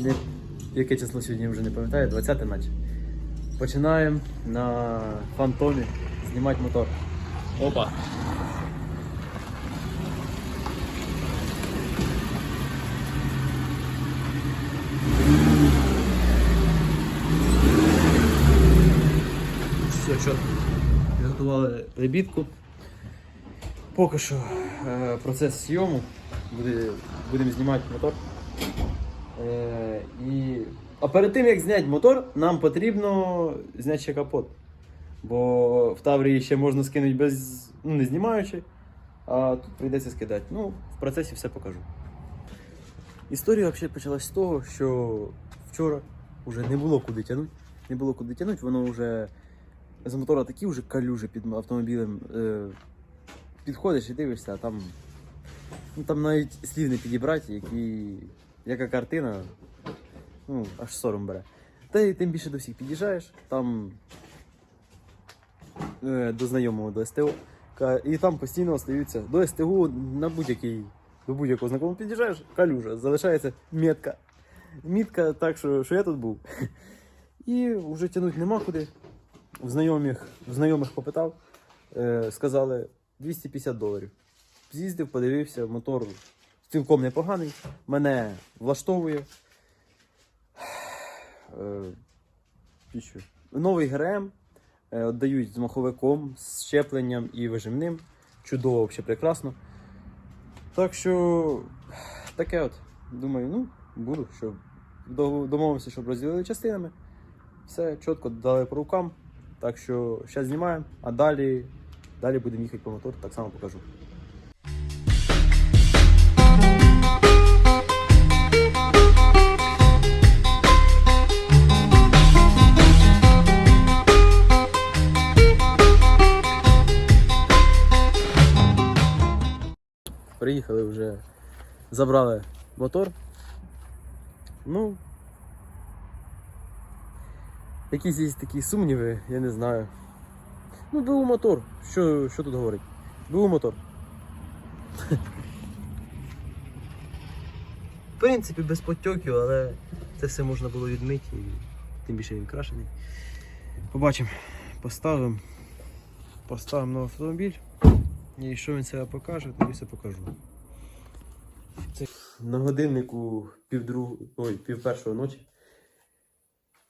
не, яке число сьогодні вже не пам'ятаю, 20 наче. Починаємо на фантомі знімати мотор. Опа. Все, чітко. Підготували лебідку. Поки що е, процес зйому. Буде, будемо знімати мотор. Е, і... А перед тим як зняти мотор, нам потрібно зняти ще капот. Бо в Таврії ще можна скинути без, ну, не знімаючи, а тут прийдеться скидати. Ну, в процесі все покажу. Історія взагалі почалась з того, що вчора вже не було куди тягнути. Не було куди тягнути, воно вже з мотора такі вже калюжі під автомобілем. Е, підходиш і дивишся, а там, ну, там навіть слів не підібрати, які, яка картина, ну, аж сором бере. Та й тим більше до всіх під'їжджаєш, там е, до знайомого до СТО. І там постійно остаються до СТО на будь-який, до будь-якого знакомого під'їжджаєш, калюжа, залишається метка. Мітка так, що, що я тут був. І вже тягнути нема куди. В знайомих, в знайомих попитав, е, сказали 250 доларів. З'їздив, подивився, мотор цілком непоганий, мене влаштовує. Е? Новий ГРМ е, віддають з маховиком, з щепленням і вижимним. Чудово, взагалі прекрасно. Так що таке от. Думаю, ну, буду, щоб до- домовився, щоб розділили частинами. Все чітко дали по рукам. Так що зараз знімаємо, а далі, далі будемо їхати по мотору, так само покажу. Приїхали вже, забрали мотор. Ну, якісь є такі сумніви, я не знаю. Ну, БУ мотор. Що, що тут говорить? БУ мотор. В принципі, без потьоків, але це все можна було відмити і тим більше він крашений. Побачимо. Поставимо. Поставимо на автомобіль. І що він себе покаже, тоді все покажу. Це на годиннику півдруг... Ой, пів першого ночі.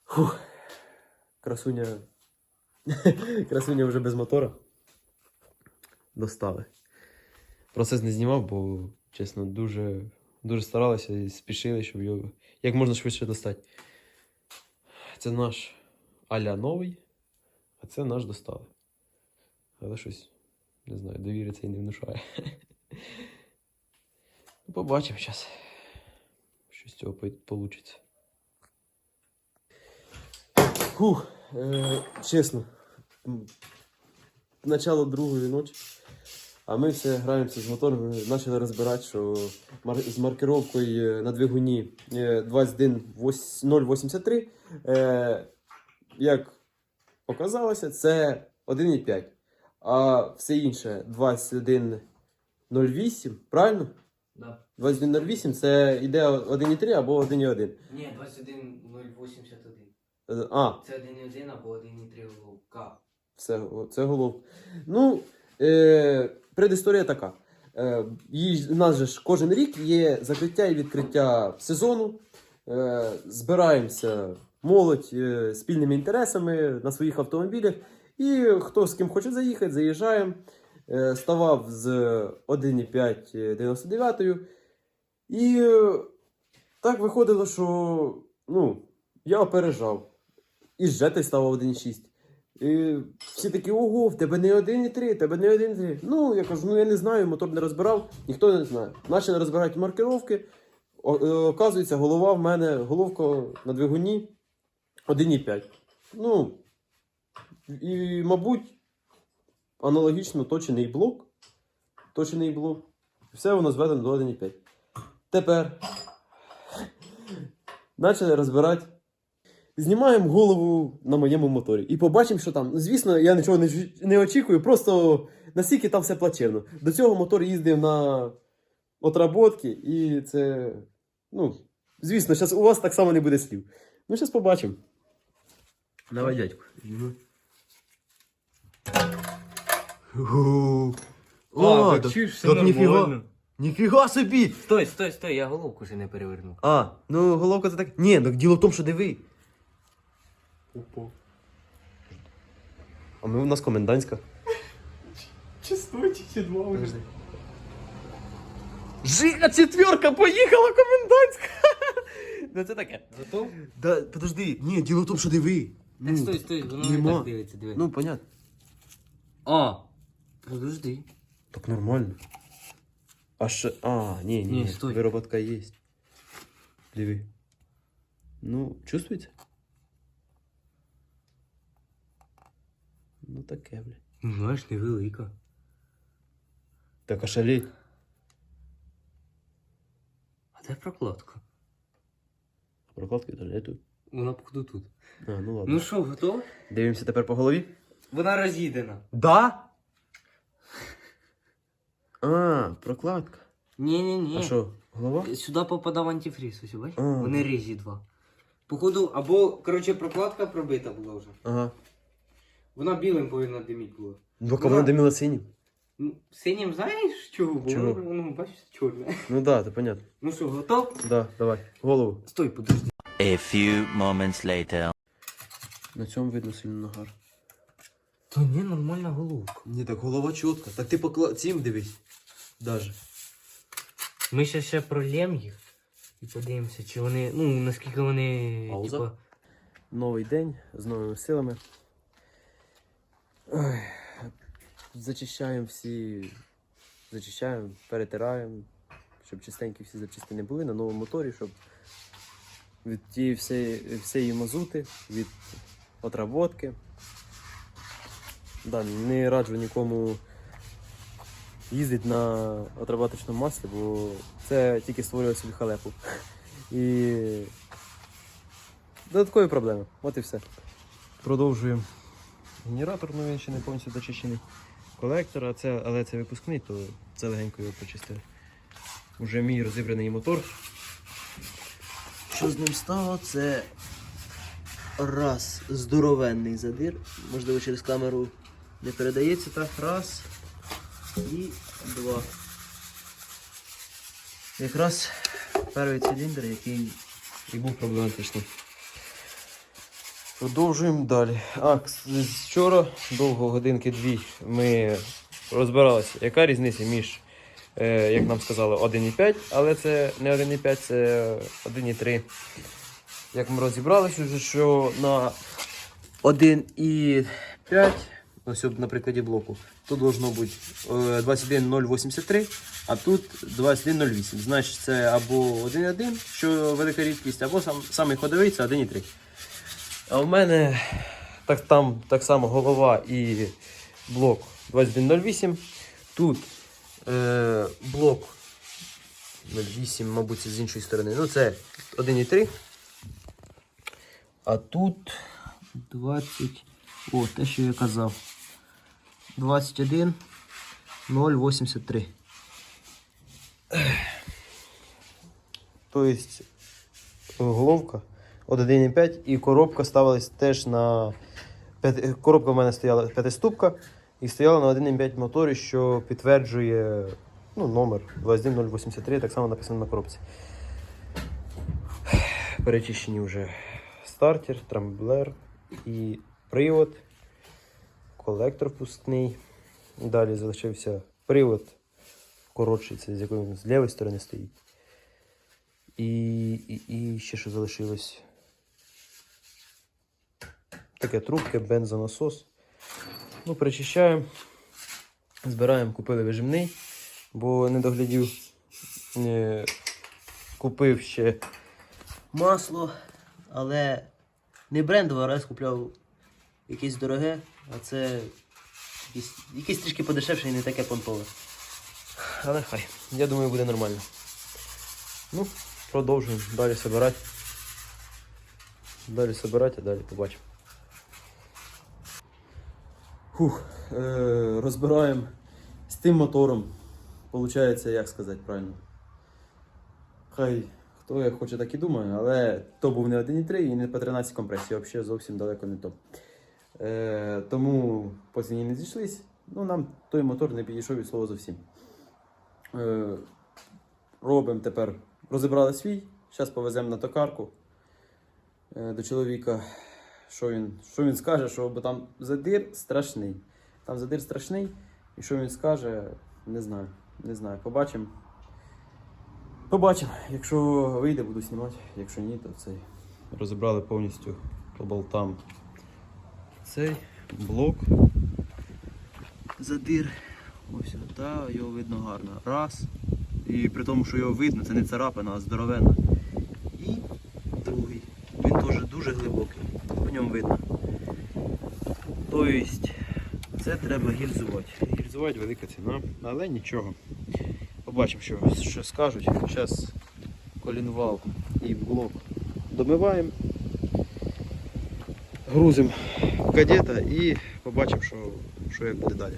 Фух. Красуня. Красуня вже без мотора. Достали. Процес не знімав, бо, чесно, дуже, дуже старалися і спішили, щоб його як можна швидше достати. Це наш аля новий, а це наш достали. Але щось, не знаю, довіри це і не внушає. Ну, побачимо зараз. Що з цього вийде. Е, чесно. Начало другої ночі. А ми все граємося з мотором, почали розбирати, що з маркировкою е, на двигуні е, 21083, е, як показалося, це 1,5. А все інше 2108, правильно? Да. 2108 це йде 1,3 або 1,1. Ні, 21081. Е, А, Це 1.1 або 1.3 К. Все, о, це голов. Ну, е, предісторія така. Е, у нас же ж кожен рік є закриття і відкриття сезону. Е, збираємося молодь е, спільними інтересами на своїх автомобілях. І хто з ким хоче заїхати, заїжджаємо. Е, ставав з 1,5 99. І е, так виходило, що ну, я опережав. І Jetty ставав 1,6. І всі такі, ого, в тебе не 1,3, в тебе не 1,3. Ну, я кажу, ну я не знаю, мотор не розбирав, ніхто не знає. Почали розбирати маркировки. Е, оказується, голова в мене, головка на двигуні 1,5. Ну, і, мабуть, аналогічно точений блок. Точений блок. Все воно зведено до 1,5. Тепер почали розбирати знімаємо голову на моєму моторі і побачимо, що там. Звісно, я нічого не, не очікую, просто настільки там все плачевно. До цього мотор їздив на отработки, і це. Ну, Звісно, зараз у вас так само не буде слів. Ну, зараз побачимо. Давай, дядьку. А, так чуєш, все нормально. Ніфіга собі! Стой, стой, стой, я головку ще не перевернув. А, ну головка це так. Ні, так діло в тому, що диви. Опа. А ми у нас комендантська. Чи стой, чи два Подожди. Жига четверка поїхала комендантська! Ну це таке. Готов? Да, подожди, ні, діло в тому, що диви. Так, стой, стой, воно не нема. так дивиться, диви. Ну, понятно. А, подожди. Так нормально. А ще. А, ні, ні, Ні, ні. стой. Вироботка є. Диви. Ну, чувствується? Ну таке, бля. Ну, знаєш, невелика. Так а шаліть. А де прокладка? Прокладки то не тут. Вона походу тут. А, ну ладно. Ну що, готов? Дивимося тепер по голові. Вона роз'їдена. Да? А, прокладка. Ні-ні-ні. А що, голова? Сюди попадав антифріз, ось бачиш? А. Вони різі два. Походу, або, коротше, прокладка пробита була вже. Ага. Вона білим повинна диміти була. Доки вона димила синім. Ну, синім знаєш чого? Бо Чого? воно, ну, бачиш, чорне. Ну да, це понятно. Ну що, готов? Да, давай. Голову. Стой, подожди. A few moments later. На цьому видно сильно нагар. Та ні, нормальна головка. Ні, так голова чітка. Так ти покла... цим дивись. Даже. Ми ще ще пролєм їх і подивимося, чи вони, ну, наскільки вони, Пауза. типа, Новий день з новими силами. Ой. Зачищаємо всі. Зачищаємо, перетираємо, щоб чистенькі всі запчастини були на новому моторі, щоб від тієї всієї, всієї мазути, від отработки. Да, не раджу нікому їздити на отработочному маслі, бо це тільки створює собі халепу. І Додаткові проблеми. От і все. Продовжуємо. Генератор, ну він ще не повністю дочищений. Колектор, а це, але це випускний, то це легенько його почистили. Уже мій розібраний мотор. Що з ним стало? Це раз здоровенний задир. Можливо, через камеру не передається так. Раз і два. Якраз перший циліндр, який і був проблематичний. Продовжуємо далі. А, вчора, довго годинки дві, ми розбиралися, яка різниця між, е, як нам сказали, 1,5, але це не 1,5, це 1,3. Як ми розібралися, вже, що на 1,5, ось на прикладі блоку, тут должно бути е, 21,083, а тут 21,08. Значить, це або 1,1, що велика рідкість, або сам, самий ходовий це 1,3. А в мене так, там так само голова і блок 2108. Тут е, блок 08, мабуть, з іншої сторони. Ну, це 1,3. А тут 20. О, те, що я казав. 21 083. Тобто головка от 1,5 і коробка ставилась теж на. Коробка в мене стояла п'ятиступка і стояла на 1,5 моторі, що підтверджує ну, номер 21083, так само написано на коробці. Перечищені вже стартер, трамблер і привод, колектор впускний. Далі залишився привод коротший, це з якої з лівої сторони стоїть. І, і, і ще що залишилось. Таке трубки, бензонасос. Ну, перечищаємо. Збираємо, купили вижимний, бо не доглядів. Е, Купив ще масло, але не брендове, раз купляв якесь дороге, а це якесь, якесь трішки подешевше і не таке понтове. Але хай, я думаю, буде нормально. Ну, продовжуємо далі збирати. Далі збирати, а далі побачимо. Фух, е- розбираємо з тим мотором. Получається, як сказати правильно. Хай хто То хоче так і думаю, але то був не 1,3 і не по 13 компресій, взагалі зовсім далеко не то. Е, тому по ціні не зійшлись. Ну, нам той мотор не підійшов від слова зовсім. Е, робимо тепер, розібрали свій, зараз повеземо на токарку е, до чоловіка. Що він, що він скаже, що бо там задир страшний. Там задир страшний, і що він скаже, не знаю. Не знаю. Побачимо. Побачимо. Якщо вийде, буду знімати. Якщо ні, то цей. Розібрали повністю по болтам цей блок. Задир. Ось та його видно гарно. Раз. І при тому, що його видно, це не царапина, а здоровена. І другий. Він теж дуже глибокий. По ньому видно. Тобто, це треба гільзувати. Гільзувати велика ціна, але нічого. Побачимо, що, що скажуть. Зараз колінвал і блок домиваємо. Грузимо кадета і побачимо, що, що як буде далі.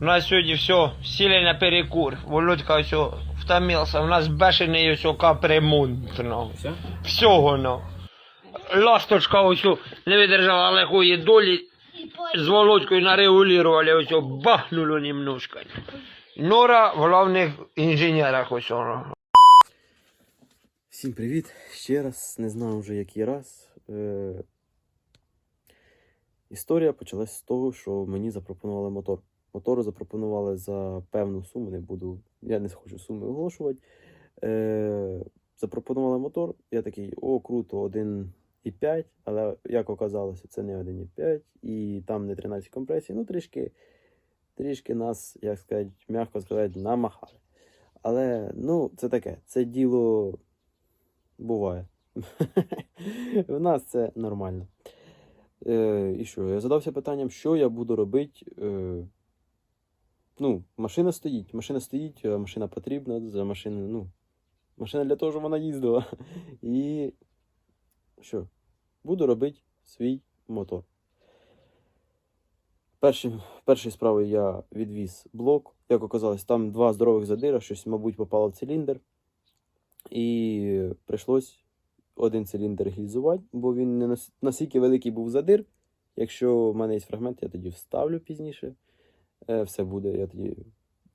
У нас сьогодні все, сіли на перекур. Володька все втомився. У нас бешений все капремонт. Ну. Все? Всього, ну. Ласточка ось не видержала лихої долі. З Володькою нарегулювали, ось бахнуло немножко. Нора в головних інженерах ось. Всім привіт! Ще раз, не знаю вже який раз. Е... Історія почалась з того, що мені запропонували мотор. Мотор запропонували за певну суму, не буду, я не хочу суми оголошувати. Е... Запропонували мотор, я такий, о, круто, 1,5, але як оказалося, це не 1,5 і там не 13 компресій. Ну, трішки, трішки нас, як сказати, м'яко сказати, намахали. Але ну, це таке, це діло буває. У нас це нормально. Е, і що? Я задався питанням, що я буду робити. Е, ну, машина стоїть. Машина стоїть, машина потрібна. За машиною, ну, машина для того, щоб вона їздила. І що? Буду робити свій мотор. Першим, першою справою я відвіз блок. Як оказалось, там два здорових задира, щось, мабуть, попало в циліндр. І прийшлось один циліндр гільзувати, бо він не настільки великий був задир. Якщо в мене є фрагмент, я тоді вставлю пізніше. Е, Все буде. Я тоді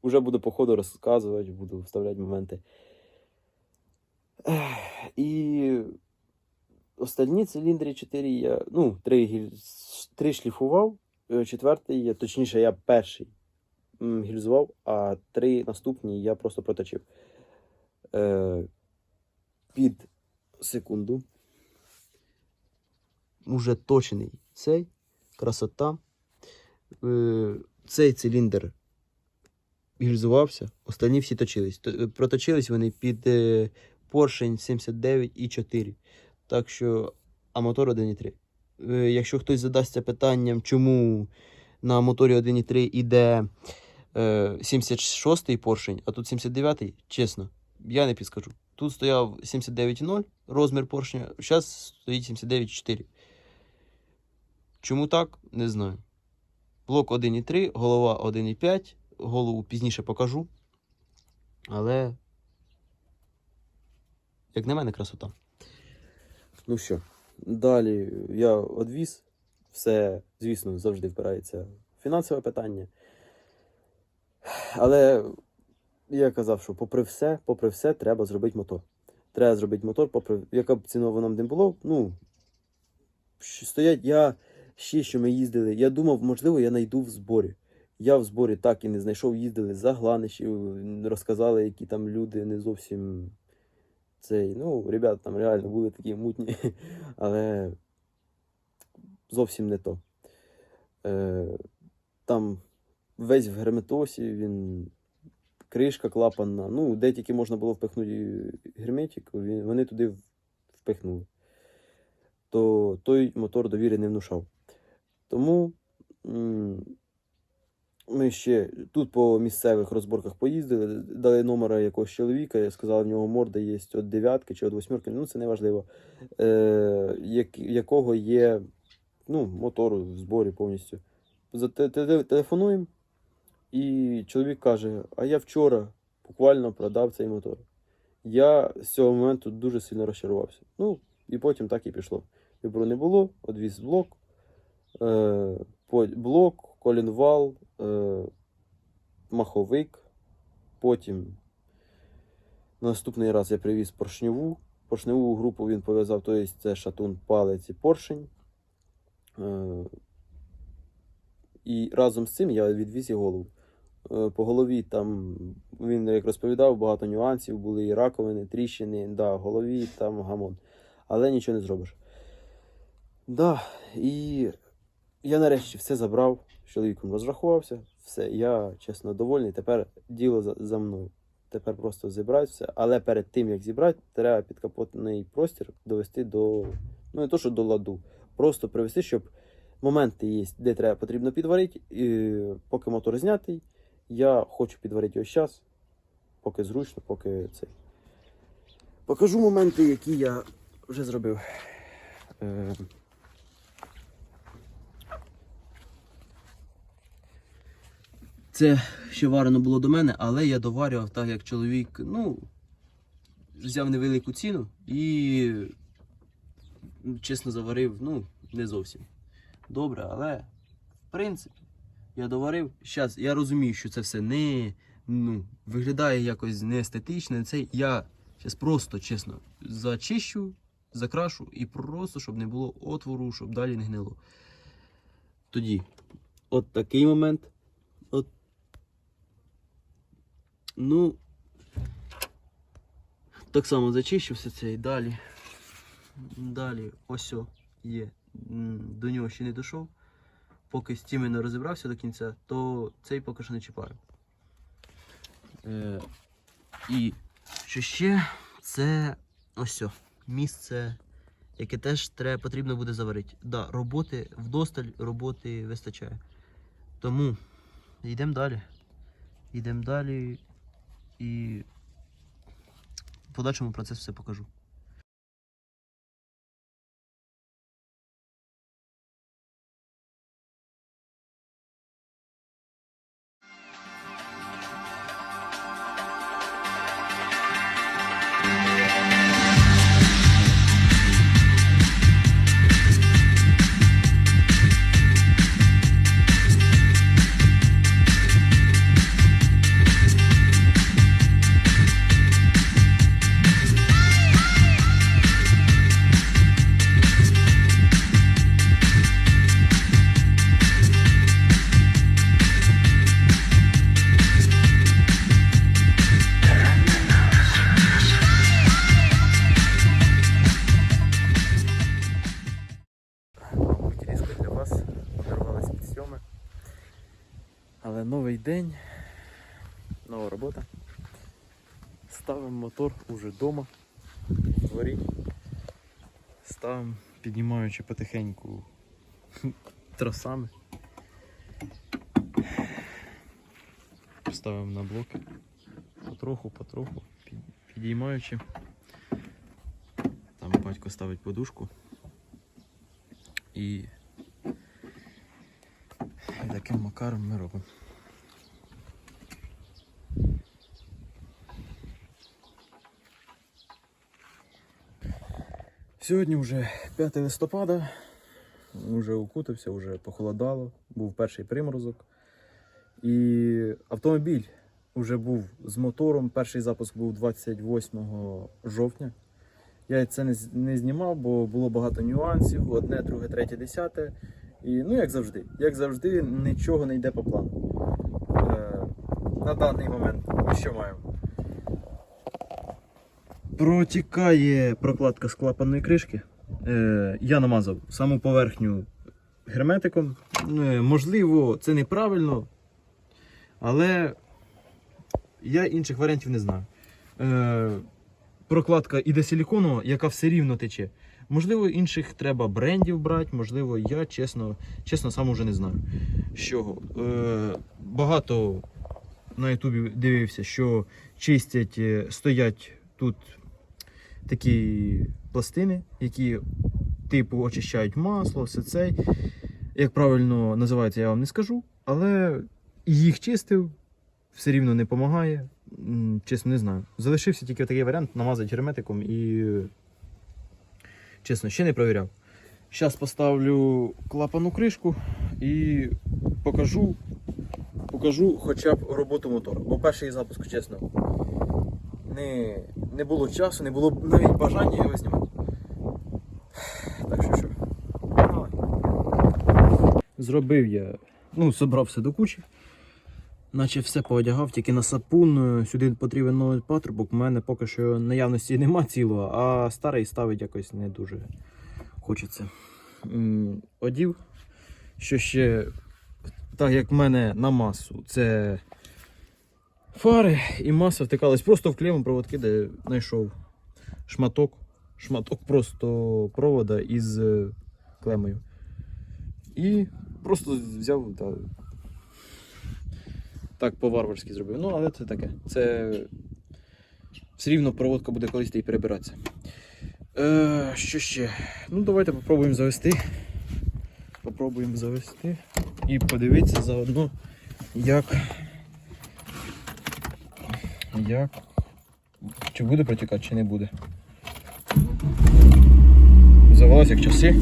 вже буду по ходу розказувати, буду вставляти моменти. І остальні циліндри 4 я. Ну, 3, гіль- 3 шліфував, е, четвертий, я, точніше, я перший гільзував, а три наступні я просто проточив. Під секунду. Уже точений цей. Красота. Е, цей циліндр гільзувався, останні всі точились. Е, Проточились вони під е, поршень 79 і 4. Так що, а мотор 1,3. Е, якщо хтось задасться питанням, чому на моторі 1,3 іде е, 76-й поршень, а тут 79-й, чесно, я не підскажу. Тут стояв 79,0 розмір поршня, зараз стоїть 79,4. Чому так? Не знаю. Блок 1,3, голова 1,5. Голову пізніше покажу. Але, як на мене, красота. Ну що, далі я одвіз. Все, звісно, завжди впирається в фінансове питання. Але я казав, що попри все, попри все, треба зробити мотор. Треба зробити мотор, попри яка б ціна воно не було. Ну, стоять, я ще що ми їздили. Я думав, можливо, я знайду в зборі. Я в зборі так і не знайшов, їздили за Гланишів, розказали, які там люди не зовсім цей. Ну, ребята там реально були такі мутні, але зовсім не то. Е, там весь в герметосі, він кришка клапанна. Ну, де тільки можна було впихнути герметик, вони туди впихнули. То той мотор довіри не внушав. Тому ми ще тут по місцевих розборках поїздили, дали номера якогось чоловіка, сказали, в нього морда є від дев'ятки чи від восьмерки, ну це не важливо. Е, як, якого є ну, мотор в зборі повністю. Зате- Телефонуємо, і чоловік каже: А я вчора буквально продав цей мотор. я з цього моменту дуже сильно розчарувався. Ну, і потім так і пішло. Вибору не було, одвіз блок, е, блок, колінвал, е, маховик. Потім наступний раз я привіз поршневу. Поршневу групу він пов'язав, тобто це шатун, палець і поршень. Е, і разом з цим я відвіз і голову. Е, По голові там він як розповідав, багато нюансів були і раковини, тріщини, да, голові там гамон. Але нічого не зробиш. Да, і я нарешті все забрав, з чоловіком розрахувався, все, я чесно довольний. Тепер діло за, за мною. Тепер просто зібрати все. Але перед тим як зібрати, треба підкапотний простір довести до. Ну не то, що до ладу. Просто привести, щоб моменти є, де треба потрібно підварити. І поки мотор знятий, я хочу підварити його зараз, поки зручно, поки цей. Покажу моменти, які я вже зробив. Е, Це ще варено було до мене, але я доварював так, як чоловік, ну, взяв невелику ціну і, чесно заварив, ну, не зовсім добре, але в принципі я доварив. Зараз я розумію, що це все не ну, виглядає якось не естетично. Це я зараз просто чесно зачищу, закрашу і просто, щоб не було отвору, щоб далі не гнило. Тоді, от такий момент. От. Ну. Так само зачищу все це і далі. Далі ось є. До нього ще не дійшов. Поки з тими не розібрався до кінця, то цей поки що не чіпаю. Е, і що ще, це ось о, місце, яке теж треба, потрібно буде заварити. Да, роботи вдосталь, роботи вистачає. Тому йдемо далі. Йдемо далі і в подальшому процес все покажу. День, нова робота. Ставимо мотор уже вдома, дворі. Ставимо, піднімаючи потихеньку тросами. Ставимо на блоки. Потроху, потроху, підіймаючи. Там батько ставить подушку. І таким макаром ми робимо. Сьогодні вже 5 листопада, вже укутався, вже похолодало, був перший приморозок. І автомобіль вже був з мотором. Перший запуск був 28 жовтня. Я це не, не знімав, бо було багато нюансів. Одне, друге, третє, десяте. І ну, як завжди, як завжди, нічого не йде по плану. На даний момент ми що маємо? Протікає прокладка з клапанної кришки. Е, я намазав саму поверхню герметиком. Е, можливо, це неправильно, але я інших варіантів не знаю. Е, прокладка іде силіконова, яка все рівно тече. Можливо, інших треба брендів брати, можливо, я чесно, чесно сам уже не знаю. З чого. Е, багато на Ютубі дивився, що чистять, е, стоять тут такі пластини, які типу очищають масло, все це. Як правильно називається, я вам не скажу, але їх чистив. все рівно не допомагає. Чесно, не знаю. Залишився тільки такий варіант намазати герметиком і. Чесно, ще не провіряв. Зараз поставлю клапану кришку і покажу, покажу хоча б роботу мотора. Бо перший запуск, чесно, не, не було часу, не було навіть бажання його знімати. Так що що. Давай. Зробив я, ну, зібрав все до кучі. Наче все поодягав, тільки на сапун. Сюди потрібен новий патрубок. У мене поки що наявності нема цілого, а старий ставить якось не дуже хочеться. Одів. Що ще, так як в мене на масу, це фари і маса втикалась просто в клемопроводки, де знайшов шматок. Шматок просто провода із е, клемою. І просто взяв та так по-варварськи зробив. Ну, але це таке. Це все рівно проводка буде колись і перебиратися. Е, що ще? Ну, давайте попробуємо завести. Попробуємо завести і подивіться заодно, як. Як. Чи буде протікати, чи не буде. Завелось як часи.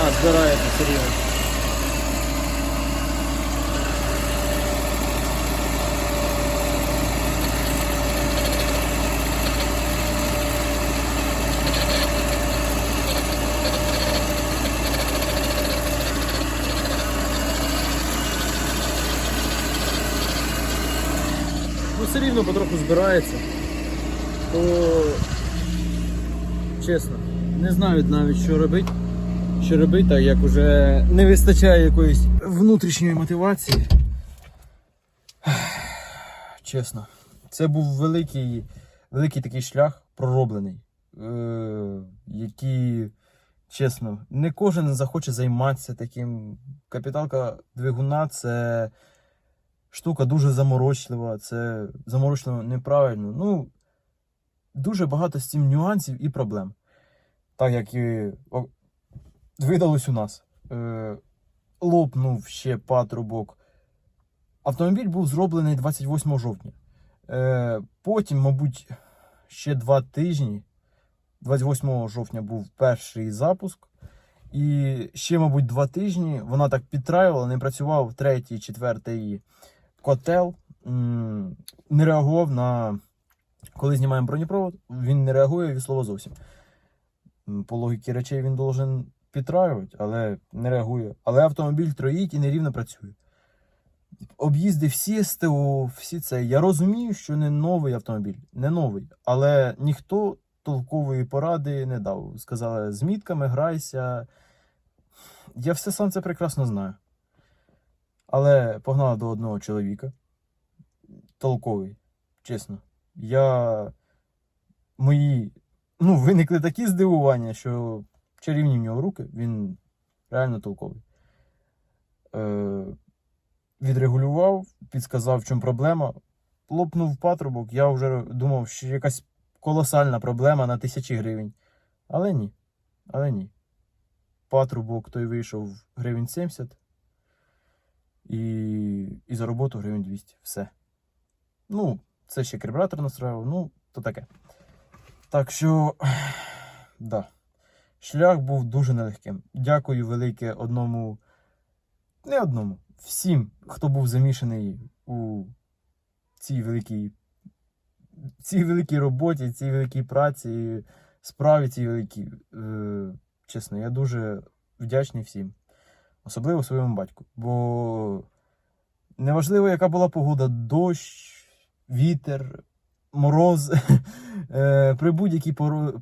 А, збирається, серйозно. Ну, потроху збирається. То чесно, не знаю навіть, що робити. Що робити, так як уже не вистачає якоїсь внутрішньої мотивації. Чесно, це був великий, великий такий шлях пророблений, е- який, чесно, не кожен захоче займатися таким. Капіталка двигуна це штука дуже заморочлива, це заморочлено неправильно. Ну, дуже багато з цим нюансів і проблем. Так як і видалось у нас. Е, лопнув ще патрубок. Автомобіль був зроблений 28 жовтня. Е, потім, мабуть, ще два тижні. 28 жовтня був перший запуск. І ще, мабуть, два тижні вона так підтраювала, не працював третій, четвертий котел. Не реагував на. Коли знімаємо бронепровод, він не реагує від слова зовсім. По логіці речей він должен підтраювати, але не реагує. Але автомобіль троїть і нерівно працює. Об'їзди всі СТО, всі це. Я розумію, що не новий автомобіль, не новий, але ніхто толкової поради не дав. Сказали, з мітками грайся. Я все сам це прекрасно знаю. Але погнала до одного чоловіка. Толковий, чесно. Я. Мої. Ну, виникли такі здивування, що чарівні в нього руки, він реально толковий. Е, відрегулював, підсказав, в чому проблема. Лопнув патрубок, я вже думав, що якась колосальна проблема на тисячі гривень. Але ні. Але ні. Патрубок той вийшов гривень 70. І, і за роботу гривень 200. Все. Ну, це ще карбюратор настроїв, ну, то таке. Так що, да. Шлях був дуже нелегким. Дякую велике одному, не одному, всім, хто був замішаний у цій великій, цій великій роботі, цій великій праці, справі цій великій. Е, чесно, я дуже вдячний всім. Особливо своєму батьку. Бо неважливо, яка була погода, дощ, вітер, мороз. Е, При будь-якій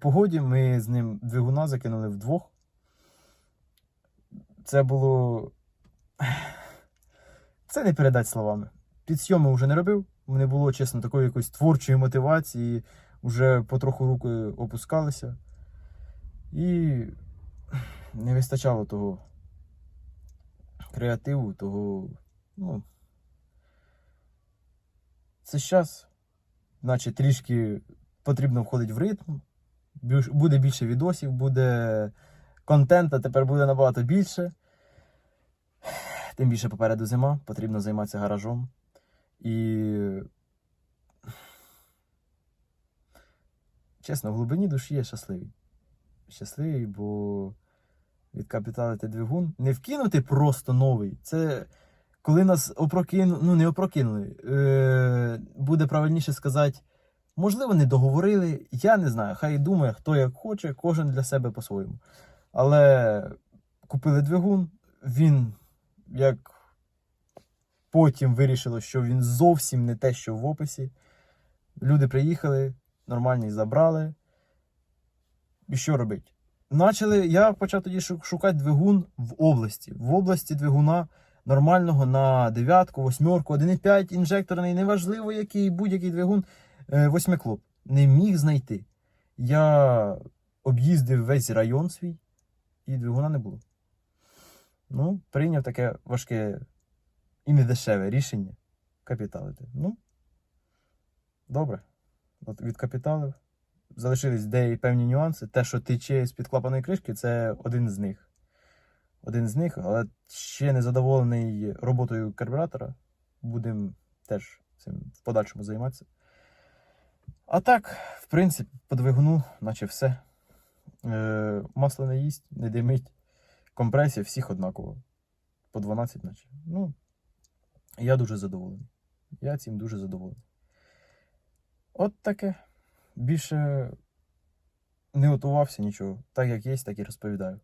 погоді ми з ним двигуна закинули вдвох. Це було. Це не передати словами. Підсйоми вже не робив. Не було, чесно, такої якоїсь творчої мотивації. вже потроху руки опускалися. І не вистачало того креативу, того. Ну, це зараз, наче трішки потрібно входити в ритм. Буде більше відосів, буде контента, тепер буде набагато більше. Тим більше попереду зима, потрібно займатися гаражом. І. Чесно, в глибині душі я щасливий. Щасливий, бо відкапіталити двигун. Не вкинути просто новий. Це коли нас опрокинули, ну не опрокинули. Е, буде правильніше сказати, можливо, не договорили. Я не знаю. Хай думає, хто як хоче, кожен для себе по-своєму. Але купили двигун, він як потім вирішило, що він зовсім не те, що в описі. Люди приїхали, нормальні забрали. І що робити? Начали, я почав тоді шукати двигун в області. В області двигуна нормального на дев'ятку, восьмерку, 1,5 інжекторний, неважливо який, будь-який двигун, е, восьмиклоп. Не міг знайти. Я об'їздив весь район свій, і двигуна не було. Ну, прийняв таке важке і недешеве рішення капіталити. Ну, добре. От відкапіталив. Залишились деякі певні нюанси. Те, що тече з-під клапаної кришки, це один з них. Один з них, але ще не задоволений роботою карбюратора. Будемо теж цим в подальшому займатися. А так, в принципі, по двигуну, наче все. Е, масло не їсть, не димить. Компресія всіх однаково. По 12, наче. Ну, я дуже задоволений. Я цим дуже задоволений. От таке. Більше не готувався нічого. Так як є, так і розповідаю.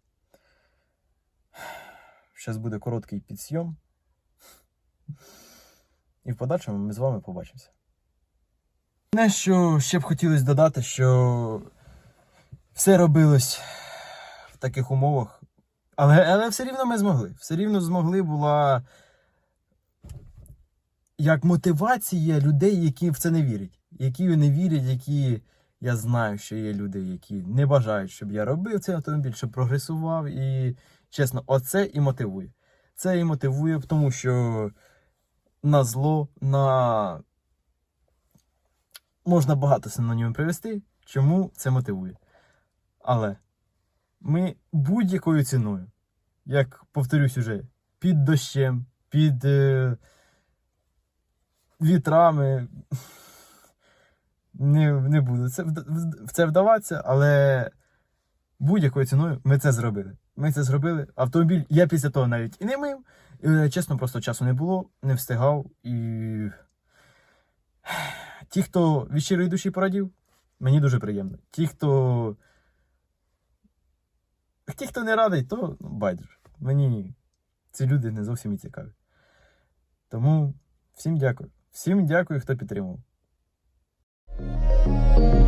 Зараз буде короткий підсйом. І в подальшому ми з вами побачимося. Не що ще б хотілося додати, що все робилось в таких умовах. Але, але все рівно ми змогли. Все рівно змогли була як мотивація людей, які в це не вірять. Які не вірять, які. Я знаю, що є люди, які не бажають, щоб я робив цей автомобіль, щоб прогресував. І чесно, оце і мотивує. Це і мотивує, тому що на зло, на можна багато синонімів привести, чому це мотивує. Але ми будь-якою ціною, як повторюсь уже, під дощем, під е, вітрами. Не, не буду це, в- це вдаватися, але будь-якою ціною ми це зробили. Ми це зробили. Автомобіль я після того навіть і не мив. Е, Чесно, просто часу не було, не встигав. І ті, хто від щирої душі порадів, мені дуже приємно. Ті, хто. Ті, хто не радий, то ну, байдуже. Мені ці люди не зовсім і цікаві. Тому всім дякую. Всім дякую, хто підтримував. Música